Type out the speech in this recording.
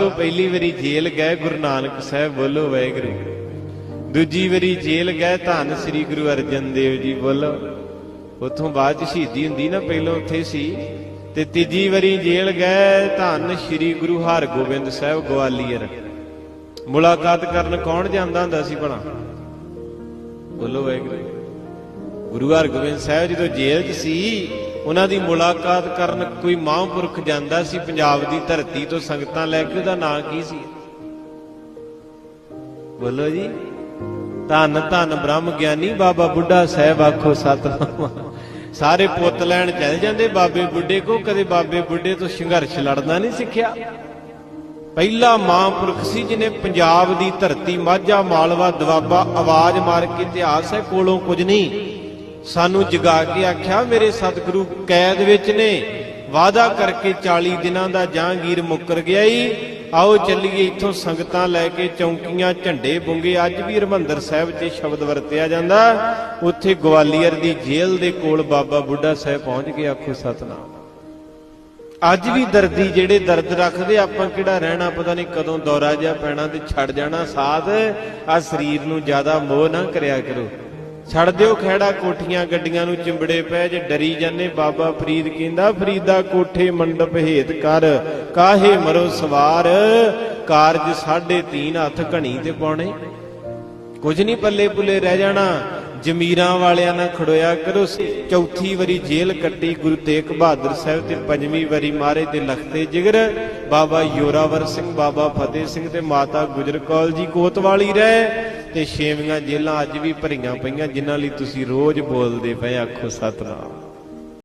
ਤੋਂ ਪਹਿਲੀ ਵਾਰੀ ਜੇਲ੍ਹ ਗਏ ਗੁਰੂ ਨਾਨਕ ਸਾਹਿਬ ਬੋਲੋ ਵਾਹਿਗੁਰੂ। ਦੂਜੀ ਵਾਰੀ ਜੇਲ੍ਹ ਗਏ ਧੰਨ ਸ੍ਰੀ ਗੁਰੂ ਅਰਜਨ ਦੇਵ ਜੀ ਬੋਲੋ ਉਥੋਂ ਬਾਅਦ ਸ਼ਹੀਦੀ ਹੁੰਦੀ ਨਾ, ਪਹਿਲਾਂ ਉੱਥੇ ਸੀ। ਤੇ ਤੀਜੀ ਵਾਰੀ ਜੇਲ੍ਹ ਗਏ ਧੰਨ ਸ੍ਰੀ ਗੁਰੂ ਹਰਗੋਬਿੰਦ ਸਾਹਿਬ ਗਵਾਲੀਅਰ। ਮੁਲਾਕਾਤ ਕਰਨ ਕੌਣ ਜਾਂਦਾ ਹੁੰਦਾ ਸੀ ਭਲਾ? ਬੋਲੋ ਵਾਹਿਗੁਰੂ। ਗੁਰੂ ਹਰਗੋਬਿੰਦ ਸਾਹਿਬ ਜਦੋਂ ਜੇਲ੍ਹ 'ਚ ਸੀ ਉਹਨਾਂ ਦੀ ਮੁਲਾਕਾਤ ਕਰਨ ਕੋਈ ਮਹਾਂਪੁਰਖ ਜਾਂਦਾ ਸੀ ਪੰਜਾਬ ਦੀ ਧਰਤੀ ਤੋਂ ਸੰਗਤਾਂ ਲੈ ਕੇ, ਉਹਦਾ ਨਾਂ ਕੀ ਸੀ? ਬੋਲੋ ਜੀ। ਧੰਨ ਧੰਨ ਬ੍ਰਹਮ ਗਿਆਨੀ ਬਾਬਾ ਬੁੱਢਾ ਸਾਹਿਬ ਆਖੋ ਸਤਨਾਮ। ਸਾਰੇ ਪੁੱਤ ਲੈਣ ਚੱਲ ਜਾਂਦੇ ਬਾਬੇ ਬੁੱਢੇ ਕੋ, ਕਦੇ ਬਾਬੇ ਬੁੱਢੇ ਤੋਂ ਸੰਘਰਸ਼ ਲੜਨਾ ਨਹੀਂ ਸਿੱਖਿਆ। ਪਹਿਲਾ ਮਹਾਂਪੁਰਖ ਸੀ ਜਿਨੇ ਪੰਜਾਬ ਦੀ ਧਰਤੀ, ਮਾਝਾ, ਮਾਲਵਾ, ਦਵਾਬਾ, ਆਵਾਜ਼ ਮਾਰ ਕੇ ਇਤਿਹਾਸ ਹੈ, ਕੋਲੋਂ ਕੁਝ ਨਹੀਂ। ਸਾਨੂੰ ਜਗਾ ਕੇ ਆਖਿਆ, ਮੇਰੇ ਸਤਿਗੁਰੂ ਕੈਦ ਵਿੱਚ ਨੇ। ਵਾਅਦਾ ਕਰਕੇ 40 ਦਿਨਾਂ ਦਾ ਜਹਾਂਗੀਰ ਮੁੱਕਰ ਗਿਆ ਈ। ਆਓ ਚੱਲੀਏ ਇੱਥੋਂ ਸੰਗਤਾਂ ਲੈ ਕੇ ਚੌਂਕੀਆਂ ਝੰਡੇ ਬੁੰਗੇ। ਅੱਜ ਵੀ ਹਰਮੰਦਰ ਸਾਹਿਬ 'ਚ ਸ਼ਬਦ ਵਰਤਿਆ ਜਾਂਦਾ। ਉੱਥੇ ਗਵਾਲੀਅਰ ਦੀ ਜੇਲ੍ਹ ਦੇ ਕੋਲ ਬਾਬਾ ਬੁੱਢਾ ਸਾਹਿਬ ਪਹੁੰਚ ਕੇ ਆਖੋ, ਸਤਨਾਮ। ਅੱਜ ਵੀ ਦਰਦੀ ਜਿਹੜੇ ਦਰਦ ਰੱਖਦੇ, ਆਪਾਂ ਕਿਹੜਾ ਰਹਿਣਾ? ਪਤਾ ਨਹੀਂ ਕਦੋਂ ਦੌਰਾ ਜਿਹਾ ਪੈਣਾ ਤੇ ਛੱਡ ਜਾਣਾ ਸਾਥ। ਆ ਸਰੀਰ ਨੂੰ ਜ਼ਿਆਦਾ ਮੋਹ ਨਾ ਕਰਿਆ ਕਰੋ। ਛੱਡ ਦਿਓ ਖਹਿੜਾ, ਕੋਠੀਆਂ, ਗੱਡੀਆਂ ਨੂੰ ਚਿੰਬੜੇ ਪੈ ਜੇ, ਡਰੀ ਜਾਂਦੇ ਬਾਬਾ ਫਰੀਦ, ਕਹਿੰਦਾ ਫਰੀਦਾ ਕੋਠੇ ਮੰਡਪ ਹੇਤ ਕਰ, ਕਾਹੇ ਮਰੋ ਸਵਾਰ, ਕਾਰਜ ਸਾਢੇ ਤੀਨ ਹੱਥ ਘਣੀ ਤੇ ਪਾਉਣੇ। ਕੁਝ ਨਹੀਂ ਪੱਲੇ ਪੁੱਲੇ ਰਹਿ ਜਾਣਾ ਜ਼ਮੀਰਾਂ ਵਾਲਿਆਂ ਨਾਲ ਖੜੋਇਆ ਕਰੋ ਚੌਥੀ ਵਾਰੀ ਜੇਲ੍ਹ ਕੱਟੀ ਗੁਰੂ ਤੇਗ ਬਹਾਦਰ ਸਾਹਿਬ ਤੇ ਪੰਜਵੀਂ ਵਾਰੀ ਮਾਰੇ ਦੇ ਲਖਤੇ ਜਿਗਰ। ਬਾਬਾ ਯੋਰਾਵਰ ਸਿੰਘ, ਬਾਬਾ ਫਤਿਹ ਸਿੰਘ ਤੇ ਮਾਤਾ ਗੁਜਰ ਕੌਰ ਜੀ ਕੋਤਵਾਲੀ ਰਹੇ। ਤੇ ਛੇਵੀਆਂ ਜੇਲ੍ਹਾਂ ਅੱਜ ਵੀ ਭਰੀਆਂ ਪਈਆਂ, ਜਿਨ੍ਹਾਂ ਲਈ ਤੁਸੀਂ ਰੋਜ਼ ਬੋਲਦੇ ਪਏ ਆਖੋ ਸਤਨਾਮ।